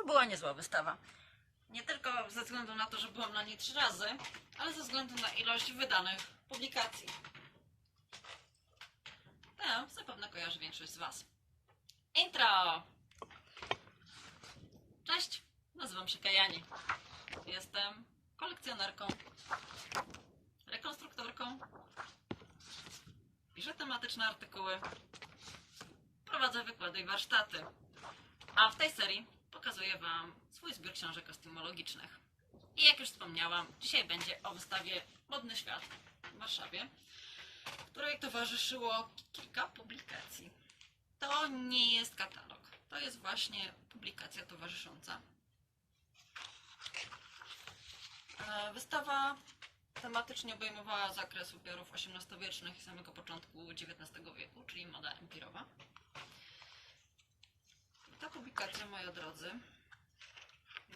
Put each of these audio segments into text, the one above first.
To była niezła wystawa. Nie tylko ze względu na to, że byłam na niej trzy razy, ale ze względu na ilość wydanych publikacji. Tę zapewne kojarzy większość z Was. Intro! Cześć, nazywam się Kajani. Jestem kolekcjonerką, rekonstruktorką, piszę tematyczne artykuły, prowadzę wykłady i warsztaty. A w tej serii pokazuję Wam swój zbiór książek kostymologicznych. I jak już wspomniałam, dzisiaj będzie o wystawie Modny Świat w Warszawie, której towarzyszyło kilka publikacji. To nie jest katalog, to jest właśnie publikacja towarzysząca. E, Wystawa tematycznie obejmowała zakres ubiorów XVIII-wiecznych i samego początku XIX wieku, czyli moda empirowa. Ta publikacja, moi drodzy,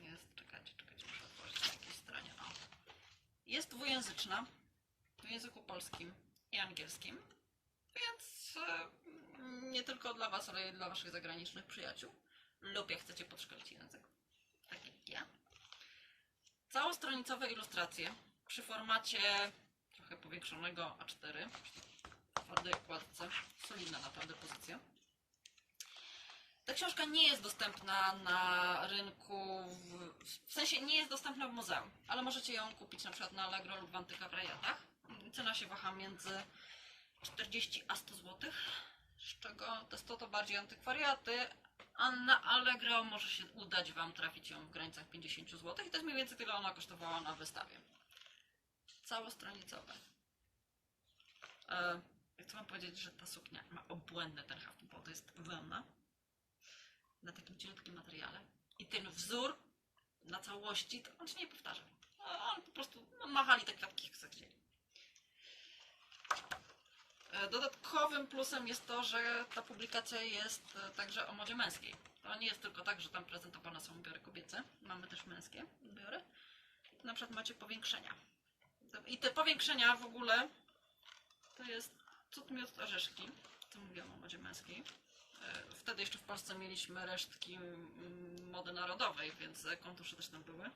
jest, czekajcie, czekajcie, muszę otworzyć na jakiejś stronie. O. Jest dwujęzyczna w języku polskim i angielskim, więc e, nie tylko dla Was, ale i dla Waszych zagranicznych przyjaciół lub jak chcecie podszkolić język, tak jak ja. Całostronicowe ilustracje przy formacie trochę powiększonego A4, w twardej okładce, solidna naprawdę pozycja. Ta książka nie jest dostępna na rynku, w, w sensie nie jest dostępna w muzeum, ale możecie ją kupić na przykład na Allegro lub w Antykawariatach. Cena się waha między 40 a 100 zł, z czego te 100 to bardziej antykwariaty, a na Allegro może się udać Wam trafić ją w granicach 50 zł i to jest mniej więcej tyle ona kosztowała na wystawie. Całostronicowe. E, chcę Wam powiedzieć, że ta suknia ma obłędny ten bo to jest wełna na takim cienkim materiale. I ten wzór na całości, to on się nie powtarza. A On po prostu no, machali te kwiatki jak chcieli. E, Dodatkowym plusem jest to, że ta publikacja jest e, także o modzie męskiej. To nie jest tylko tak, że tam prezentowane są ubiory kobiece. Mamy też męskie ubiory. Na przykład macie powiększenia. I te powiększenia w ogóle to jest cud miód orzeszki. Co mówiłam o modzie męskiej. Wtedy jeszcze w Polsce mieliśmy resztki mm, mody narodowej, więc kontusze też tam były.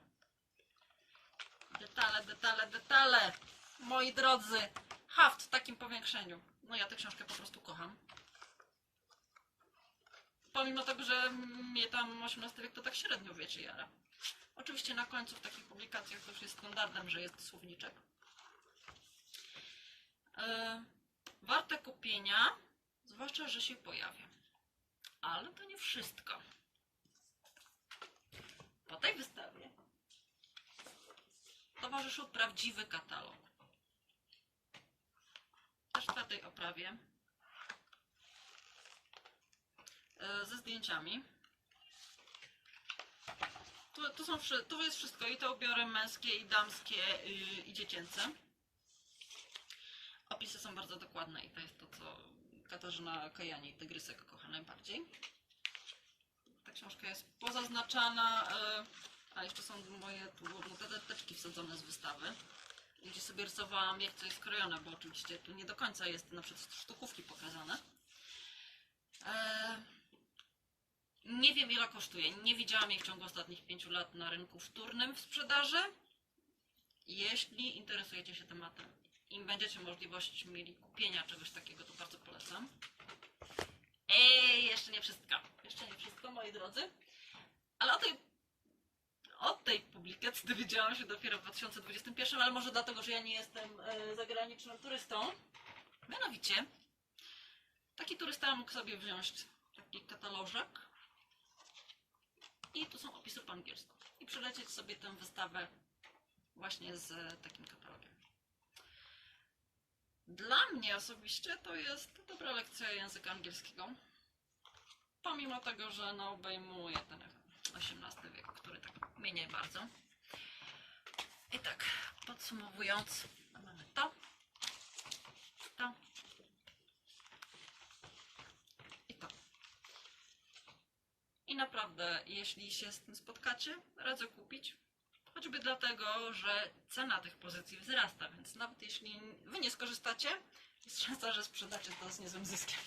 Detale, detale, detale! Moi drodzy, haft w takim powiększeniu. No ja tę książkę po prostu kocham. Pomimo tego, że mnie tam XVIII wiek to tak średnio wiecie jara. Oczywiście na końcu w takich publikacjach to już jest standardem, że jest słowniczek. E, warte kupienia, zwłaszcza, że się pojawia. Ale to nie wszystko. Po tej wystawie towarzyszył prawdziwy katalog. W twardej oprawie. e, Ze zdjęciami. Tu, tu, są, tu jest wszystko, i te ubiory męskie, i damskie, i dziecięce. Opisy są bardzo dokładne i to jest to, co Katarzyna Kajani, Tygrysek, kocha najbardziej. Ta książka jest pozaznaczana, yy, a jeszcze są moje tu te teczki wsadzone z wystawy, gdzie sobie rysowałam, jak to jest skrojone, bo oczywiście tu nie do końca jest na przykład sztukówki pokazane. E, nie wiem ile kosztuje. Nie widziałam jej w ciągu ostatnich pięciu lat na rynku wtórnym w sprzedaży. Jeśli interesujecie się tematem i będziecie możliwość mieli kupienia czegoś takiego, to bardzo polecam. Ej, jeszcze nie wszystko. Jeszcze nie wszystko, moi drodzy. Ale o tej, o tej publikacji dowiedziałam się dopiero w 2021, ale może dlatego, że ja nie jestem e, zagranicznym turystą. Mianowicie, taki turysta mógł sobie wziąć taki katalożek i tu są opisy po angielsku. I przelecieć sobie tę wystawę właśnie z takim katalogiem. Dla mnie osobiście to jest dobra lekcja języka angielskiego. Pomimo tego, że no obejmuje ten XVIII wiek, który tak mnie nie bardzo. I tak, podsumowując, mamy to, to i to. I naprawdę, jeśli się z tym spotkacie, radzę kupić. Choćby dlatego, że cena tych pozycji wzrasta, więc nawet jeśli wy nie skorzystacie, jest szansa, że sprzedacie to z niezłym zyskiem.